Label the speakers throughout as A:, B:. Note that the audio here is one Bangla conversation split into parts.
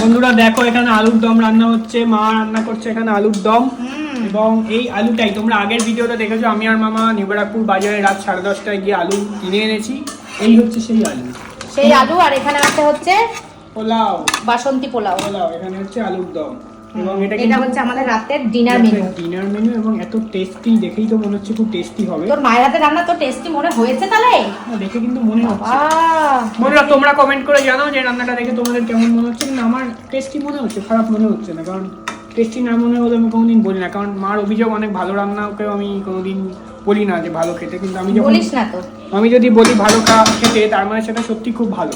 A: বন্ধুরা দেখো এখানে আলুর দম রান্না হচ্ছে মা রান্না করছে এখানে আলুর দম। এবং এই আলুটাই তোমরা আগের ভিডিওতে দেখেছ আমি আর মামা নিবরাকপুর বাজারে রাত সাড়ে দশটায় গিয়ে আলু কিনে এনেছি। এই হচ্ছে সেই আলু।
B: সেই আলু আর এখানে আছে হচ্ছে
A: পোলাও।
B: বাসন্তী পোলাও।
A: পোলাও এখানে হচ্ছে আলুর দম। এবং এটা
B: এটা হচ্ছে আমাদের রাতের ডিনার মেনু
A: ডিনার মেনু এবং এত টেস্টি দেখেই তো মনে হচ্ছে খুব টেস্টি হবে।
B: তোর মায়ের হাতে রান্না তো টেস্টি মনে হয়েছে তাহলে?
A: দেখে কিন্তু মনে হচ্ছে। বন্ধুরা তোমরা কমেন্ট করে জানাও যে রান্নাটা দেখে তোমাদের কেমন মনে হচ্ছে। কিন্তু আমার টেস্টি মনে হচ্ছে খারাপ মনে হচ্ছে না কারণ টেস্টি না মনে হলে আমি কোনোদিন বলি না কারণ মার অভিযোগ অনেক ভালো রান্না ওকেও আমি কোনোদিন বলি না যে ভালো খেতে কিন্তু আমি যখন
B: বলিস না তো।
A: আমি যদি বলি ভালো খা খেতে তার মানে সেটা সত্যি খুব ভালো।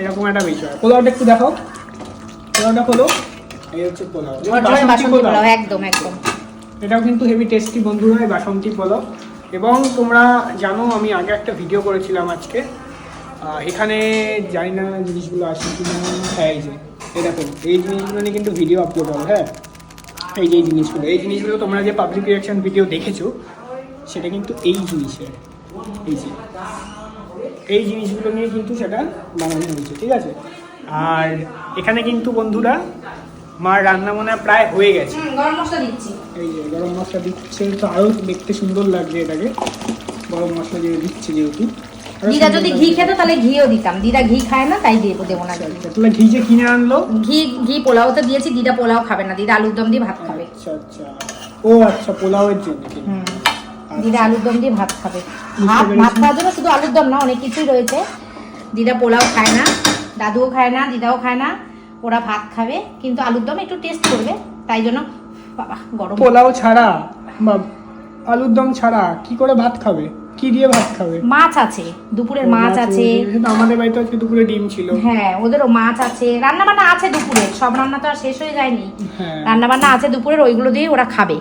A: এরকম একটা বিষয়। পোলাওটা একটু দেখো পোলাওটা খোলো। এই হচ্ছে পোলাও। বাসন্তী
B: বাসন্তী
A: পোলাও।
B: পোলাও। একদম একদম।
A: এটাও কিন্তু হেভি টেস্টি বন্ধুরা এই বাসন্তী পোলাও। এবং তোমরা জানো আমি আগে একটা ভিডিও করেছিলাম আজকে। এখানে জানি না জিনিসগুলো আসে কি না হ্যাঁ এই যে দেখো এই জিনিসগুলো নিয়ে কিন্তু ভিডিও আপলোড হবে হ্যাঁ? এই যে এই জিনিসগুলো। এই জিনিসগুলো তোমরা যে পাবলিক রিয়াকশন ভিডিও দেখেছ সেটা কিন্তু এই জিনিসের। এই যে এই জিনিসগুলো নিয়ে কিন্তু সেটা বানানো হয়েছে ঠিক আছে? আর এখানে কিন্তু বন্ধুরা মার রান্না মনে হয় প্রায় হয়ে গেছে।
B: গরম মশলা দিচ্ছি।
A: এই যে গরম মশলা দিচ্ছে তো আরও দেখতে সুন্দর লাগছে এটাকে। গরম মশলা দিয়ে দিচ্ছে যেহেতু।
B: দিদা যদি ঘি খেতো তাহলে ঘিও দিতাম। দিদা ঘি খায় না তাই দিয়ে দেবো না। ঘি।
A: আচ্ছা, তাহলে ঘি যে কিনে আনলো?
B: ঘি ঘি পোলাও তো দিয়েছি দিদা পোলাও খাবে না। দিদা আলুর দম দিয়ে ভাত খাবে।
A: আচ্ছা আচ্ছা। ও আচ্ছা পোলাওয়ের জন্য
B: হুম। দিদা আলুর দম দিয়ে ভাত খাবে। ভাত। ভাত খাওয়ার জন্য শুধু আলুর দম না অনেক কিছুই রয়েছে। দিদা পোলাও খায় না দাদুও খায় না দিদাও খায় না। ওরা ভাত খাবে কিন্তু আলুর দম একটু টেস্ট করবে তাই জন্য বাবা গরম।
A: পোলাও ছাড়া আলুর দম ছাড়া কি করে ভাত খাবে? কি দিয়ে ভাত খাবে?
B: মাছ আছে দুপুরের মাছ আছে।
A: আমাদের বাড়িতে আজকে দুপুরে ডিম ছিল।
B: হ্যাঁ ওদেরও মাছ আছে। রান্না বান্না আছে দুপুরে সব রান্না তো আর শেষ হয়ে যায়নি।
A: হ্যাঁ।
B: রান্না বান্না আছে দুপুরের ওইগুলো দিয়ে ওরা খাবে।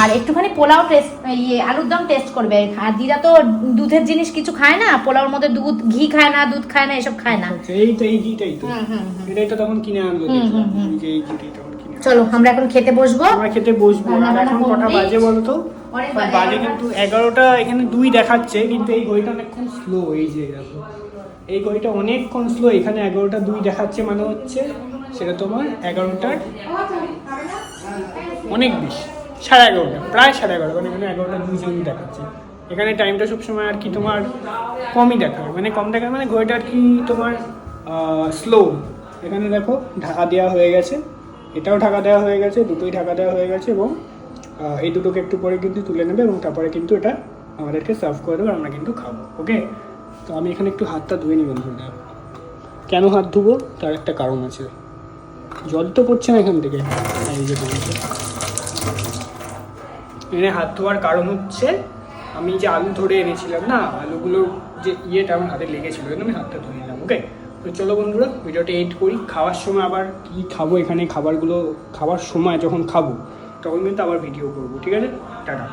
B: আর একটুখানি পোলাও টেস্ট ইয়ে আলুর দম টেস্ট করবে। আর দিদা তো দুধের জিনিস কিছু খায় না পোলাওর মধ্যে দুধ ঘি খায় না দুধ খায় না এসব খায় না।
A: আচ্ছা, এই তো এই ঘিটাই তো। এটাই তো তখন কিনে যে এই ঘিটাই তখন
B: চলো আমরা এখন খেতে বসবো।
A: আমরা খেতে বসবো। আর এখন কটা বাজে বলতো বাজে
B: বাজে,
A: কিন্তু এগারোটা এখানে দুই দেখাচ্ছে কিন্তু এই ঘড়িটা অনেকক্ষণ স্লো এই যে দেখো। এই ঘড়িটা অনেকক্ষণ স্লো এখানে এগারোটা দুই দেখাচ্ছে মানে হচ্ছে সেটা তোমার এগারোটার অনেক বেশি। সাড়ে এগারোটা, প্রায় সাড়ে এগারোটা মানে এখানে এগারোটা দুই জন্য দেখাচ্ছে। এখানে টাইমটা সবসময় আর কি তোমার কমই দেখায়। মানে কম দেখায় মানে ঘড়িটা আর কি তোমার স্লো এখানে দেখো ঢাকা দেওয়া হয়ে গেছে। এটাও ঢাকা দেওয়া হয়ে গেছে, দুটোই ঢাকা দেওয়া হয়ে গেছে এবং এই দুটোকে একটু পরে কিন্তু তুলে নেবে এবং তারপরে কিন্তু এটা আমাদেরকে সার্ভ করে দেবে, আমরা কিন্তু খাব ওকে তো আমি এখানে একটু হাতটা ধুয়ে নিই বন্ধুরা। কেন হাত ধুবো? তার একটা কারণ আছে। জল তো পড়ছে না এখান থেকে। এই যে এখানে হাত ধোয়ার কারণ হচ্ছে আমি যে আলু ধরে এনেছিলাম না, আলুগুলোর যে ইয়েটা আমার হাতে লেগেছিল আমি হাতটা ধুয়ে নিলাম ওকে তো চলো বন্ধুরা, ভিডিওটা এড করি। খাওয়ার সময় আবার কি খাব এখানে, খাবারগুলো খাওয়ার সময় যখন খাব, তখন কিন্তু আবার ভিডিও করব, ঠিক আছে? টাটা।